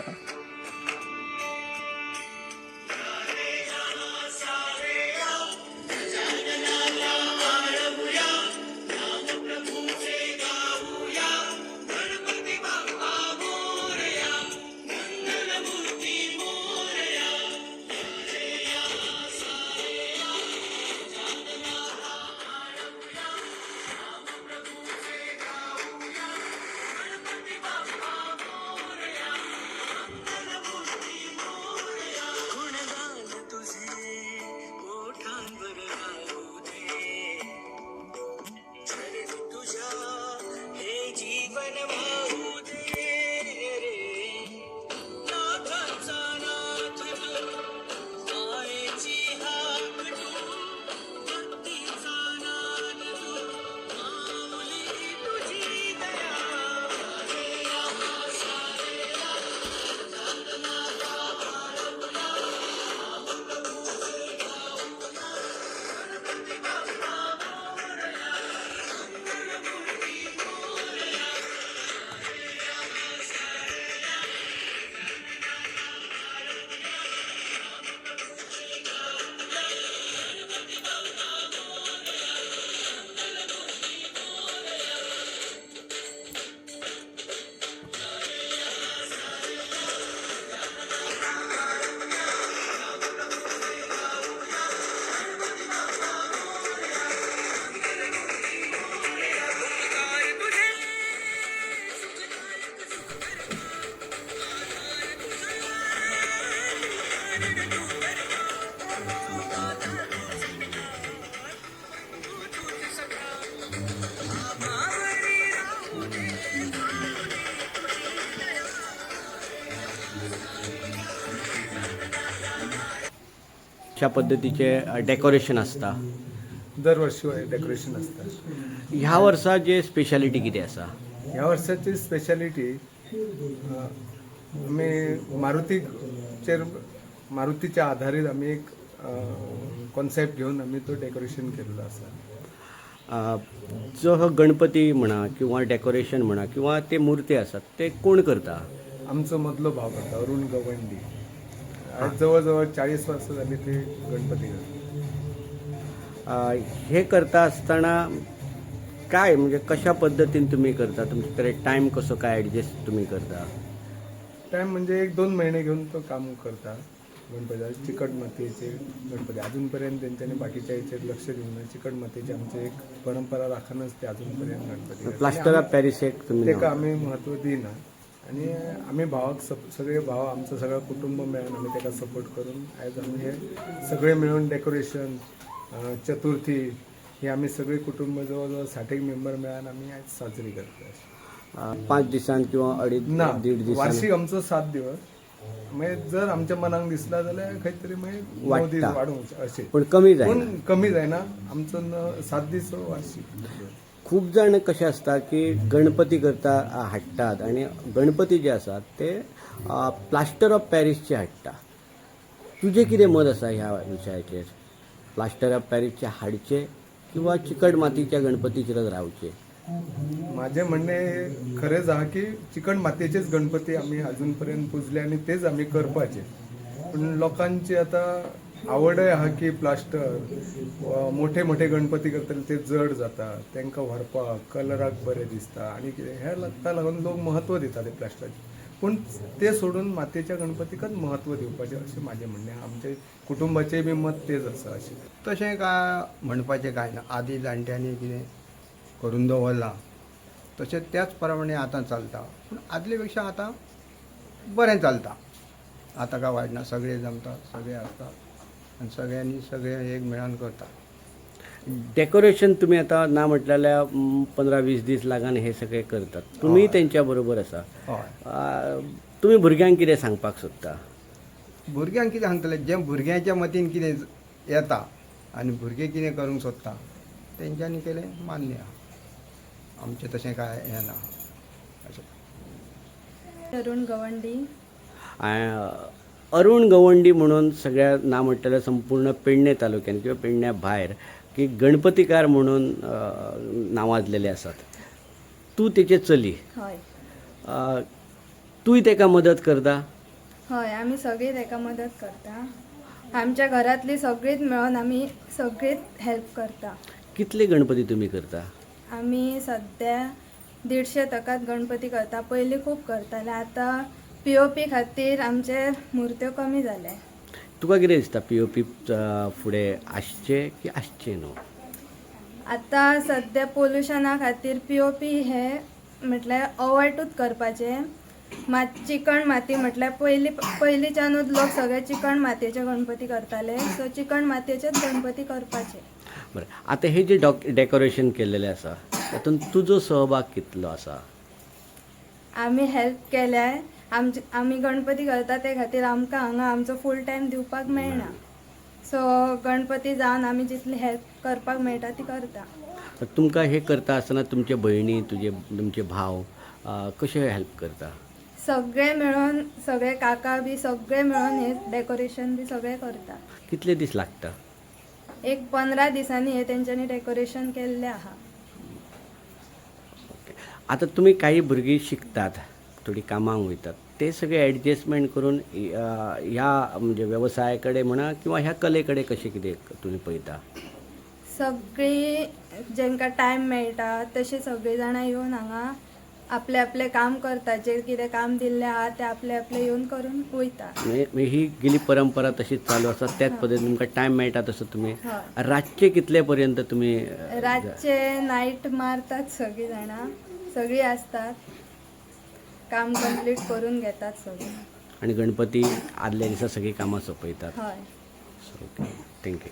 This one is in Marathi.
Okay. cinema. अशा पद्धतीचे डेकोरेशन आसता दरवर्षी डेकोरेशन असतात ह्या वर्सा जे स्पेशालिटी कितें आसा ह्या वर्षाची स्पेशालिटी आम्ही मारुतीचेर मारुतीच्या आधारित आम्ही एक कॉन्सेप्ट घेऊन आम्ही तो डेकोरेशन केलेलो असा. अ, जो गणपती म्हणा किंवा डेकोरेशन म्हणा किंवा ते मुर्ती आसात ते कोण करता? आमचो मधलो भाव करता अरुण गवंडी. आज जवळजवळ चाळीस वर्ष झाली ते गणपती हे करता आसतना काय म्हणजे कशा पद्धतीन तुम्ही करता? तुमचे कडेन टायम कसो काय ॲडजस्ट तुम्ही करता? टाइम म्हणजे एक दोन महिने घेऊन तो काम करता. गणपती चिकट मातीचे गणपती. अजूनपर्यंत त्यांच्यानी बाकीच्या याच्यात लक्ष देऊन. चिकट मातीची आमची एक परंपरा राखणच ते अजूनपर्यंत गणपती. प्लास्टर ऑफ पॅरिस एक तुम्ही ते का आम्ही महत्त्व दिना आणि आम्ही भावाक सप सगळे भाव आमचं सगळं कुटुंब मिळून आम्ही त्याला सपोर्ट करून आज आम्ही हे सगळे मिळून डेकोरेशन चतुर्थी हे आम्ही सगळे कुटुंब जवळजवळ साठ एक मेंबर मिळून आम्ही आज साजरी करतो पाच दिसान किंवा अडीच ना दीड दिसान. वार्षिक आमचं सात दिवस. म्हणजे जर आमच्या मनाक दिसला जाल्यार खंय तरी मागीर वाडटा. वाडोवचे अशें पण कमी जायना पूण कमी जायना आमचं न- सात दीस वार्षिक. खूप जण कसे असतात की गणपती करता आ, हाडटात आणि गणपती जे असतात ते आ, प्लास्टर ऑफ पॅरिसचे हाडटा तुझे कितें मत आसा ह्या विशयाचेर प्लास्टर ऑफ पॅरिसचे हाडचे किंवा चिकट मातीच्या गणपतीचेरच रावचे माझे म्हणणे खरेंच आहा की चिकण मातयेचेच गणपती आमी अजूनपर्यंत पुजले आणि तेच आमी करपाचे. पूण लोकांची आता आवडय हा की प्लास्टर मोठे मोठे गणपती करतले ते जड जाता तांकां व्हरपाक कलराक बरें दिसता आणि कितें हें लागता लागून लोक महत्त्व दिता ते प्लास्टराचे. पूण ते सोडून मातयेच्या गणपतीकच महत्त्व दिवपाचें अशें म्हाजें म्हणणें आमचे कुटुंबाचें बी मत तेच आसा अशें तशें काय म्हणपाचें काय ना? आदी जाणट्यांनी कितें करून दवरलां तशें त्याच प्रमाणे आतां चलता. पूण आदले पेक्षा आतां बरें चलता. आतां काय वायट ना सगळे जमतात सगळे आसतात आनी सगळ्यांनी सगळे एक मेळान करतात. डेकोरेशन तुम्ही आता ना म्हटलेल्या पंधरा वीस दीस लागान हे सगळे करतात. तुम्ही त्यांच्या बरोबर आ, तुम्ही भुरग्यांक कितें सांगपाक सोदता? भुरग्यांक कितें सांगतले. जें भुरग्यांच्या मतीन कितें येता आनी भुरगे कितें करूंक सोदता तेंच्यांनी केलें मान्य. आहा आमचें तशें काय हें ना. अशें तरुण गवंडी. अरुण गवंडी म्हणून सगळ्या ना म्हटलेल्या संपूर्ण पेडणे तालुक्यात किंवा पेडण्या भायर की गणपतीकार म्हणून नावाजलेले आसात तूं तेचे चली. हय. तूय ताका मदत करता? हय आमी सगळीं ताका मदत करता. आमच्या घरातली सगळींच मेळून आमी सगळींच हेल्प करता. कितले गणपती तुमी करता? आमी सध्या देडशे टकात गणपती करता. पयलीं खूब करताले आतां पी ओ पी खातीर आमचे मुर्त्यो कमी जाले तुका कितें दिसता पी ओ पी फुडें? आसचे की आसचे न्हू? आतां सध्या पोल्युशना खातीर पी ओ पी हे म्हटल्यार अवॉयडूच करपाचे. मात चिकण माती म्हटल्यार पयलीं पयलींच्यानूच लोक सगळे चिकण मातयेचे गणपती करताले. सो चिकण मातयेचेच गणपती करपाचे. बरें. आतां हे जे डॉक डेकोरेशन केल्लेलें आसा तातूंत तुजो सहभाग कितलो आसा आमी हेल्प केल्यार आमचे आमी गणपती करता ते खातीर आमकां हांगा आमचो फूल टायम दिवपाक मेळना. सो गणपती जावन आमी जितली हेल्प करपाक मेळटा ती करता. तुमकां हे करता आसतना तुमचे भयणी तुजे तुमचे भाव कशे हेल्प करता? सगळे मेळून सगळे काका बी सगळे मेळून हे डेकोरेशन बी सगळे करता कितले दीस लागता? एक पंदरा दिसांनी हे तेंच्यांनी डेकोरेशन केल्लें आहा. आतां तुमी काही भुरगीं शिकतात थोडी कामांक वयतात ते सगळे एडजस्टमेंट करून ह्या म्हणजे वेवसाया कडेन म्हणा किंवा ह्या कले कडेन कशें कितें तुमी पळयता सगळी जेंकां टायम मेळटा तशी सगळीं जाणां येवन हांगा आपले आपले काम करता जे कितें काम दिल्लें आहा ते आपले आपले येवन करून वयता म्हणजे म्हणजे ही गेली परंपरा तशीच चालू आसा त्याच पद्दतीन तुमकां टायम मेळटा तसो तुमी हय रातचे कितले पर्यंत तुमी रातचे नाईट मारतात सगळीं जाणां सगळीं आसतात काम कंप्लीट करून घेतात सगळीं. आणि गणपती आदल्या दिसा सगळी कामां सोंपयतात हय. Okay thank you